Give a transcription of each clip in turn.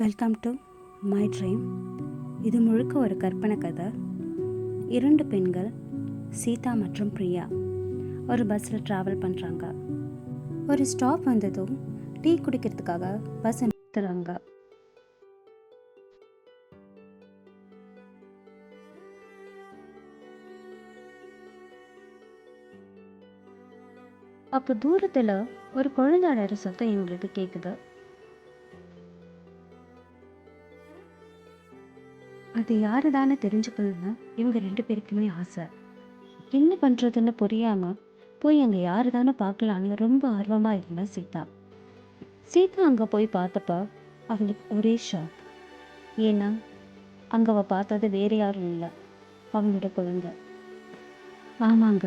Welcome to my dream இது முழுக்க ஒரு கற்பனை கதை. இரண்டு பெண்கள் சீதா மற்றும் பிரியா ஒரு பஸ்ஸில் ட்ராவல் பண்ணுறாங்க ஒரு ஸ்டாப் வந்ததும் டீ குடிக்கிறதுக்காக பஸ் நிறுத்துறாங்க. அப்போ தூரத்தில் ஒரு குழந்தை அழற சத்தம் எங்களுக்கு கேட்குது அது யாரு தானே தெரிஞ்சுக்கணும்னு இவங்க ரெண்டு பேருக்குமே ஆசை. என்ன பண்ணுறதுன்னு புரியாமல் போய் அங்கே யாரு தானே பார்க்கலான்னு ரொம்ப ஆர்வமாக இருந்தா சீதா. சீதா அங்கே போய் பார்த்தப்ப அவளுக்கு ஒரே ஷாக் ஏன்னா அங்கே அவள் பார்த்தது வேறு யாரும் இல்லை. அவளோட குழந்தை. ஆமாங்க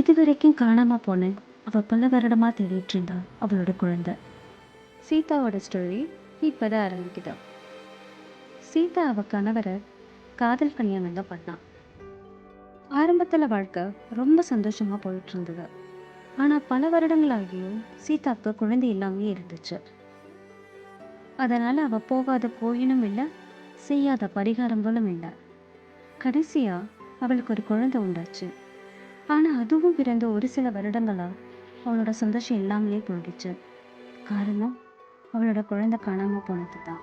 இது வரைக்கும் காணாமல் போனேன் அவள் பல வருடமாக தேடிட்டு இருந்தா அவளோட குழந்தை. சீதாவோட ஸ்டோரி இப்போதான் ஆரம்பிக்குது. சீதா அவ கணவரை காதல் கல்யாணம் தான் பண்ணான் ஆரம்பத்தில் வாழ்க்கை ரொம்ப சந்தோஷமாக போயிட்டு இருந்தது ஆனால் பல வருடங்களாகியும் சீதாவுக்கு குழந்தை இல்லாமே இருந்துச்சு. அதனால் அவள் போகாத கோயிலும் இல்லை செய்யாத பரிகாரங்களும் இல்லை. கடைசியாக அவளுக்கு ஒரு குழந்தை உண்டாச்சு. ஆனால் அதுவும் பிறந்த ஒரு சில வருடங்களாக அவளோட சந்தோஷம் இல்லாமலே போயிடுச்சு. காரணம் அவளோட குழந்தை காணாமல் போனது தான்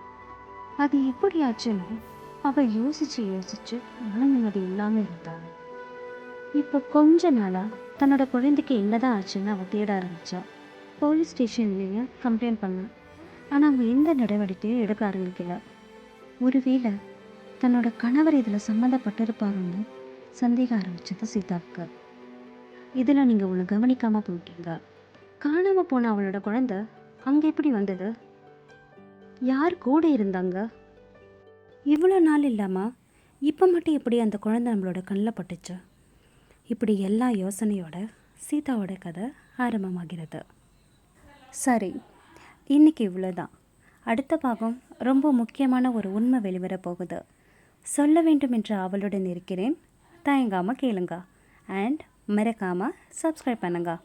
அது எப்படி ஆச்சுன்னு அவ யோசிச்சு யோசிச்சு மன நிம்மதி இல்லாம இருந்தாள் இப்போ கொஞ்ச நாளா தன்னோட குழந்தைக்கு என்னதான் ஆச்சுன்னு அவ தேட ஆரம்பிச்சா. போலீஸ் ஸ்டேஷன்லேயும் கம்ப்ளைண்ட் பண்ணான் ஆனா அவங்க எந்த நடவடிக்கையும் எடுக்க ஆரம்பிக்கல. ஒருவேளை தன்னோட கணவர் இதுல சம்மந்தப்பட்டிருப்பாருன்னு சந்தேகம் ஆரம்பிச்சது சீதாவுக்கு. இதில் நீங்கள் ஒன்று கவனிக்காமல் போயிட்டீங்க. காணாமல் போன அவளோட குழந்தை அங்கே எப்படி வந்தது? யார் கூட இருந்தாங்க? இவ்வளோ நாள் இல்லாமல் இப்போ மட்டும் எப்படி அந்த குழந்தை நம்மளோட கண்ணில் பட்டுச்சு? இப்படி எல்லா யோசனையோட சீதாவோட கதை ஆரம்பமாகிறது. சரி இன்றைக்கி இவ்வளோதான் அடுத்த பாகம் ரொம்ப முக்கியமான ஒரு உண்மை வெளிவர போகுது. சொல்ல வேண்டும் என்று ஆவலுடன் இருக்கிறேன். தயங்காமல் கேளுங்க. அண்ட் மறக்காமல் சப்ஸ்கிரைப் பண்ணுங்க.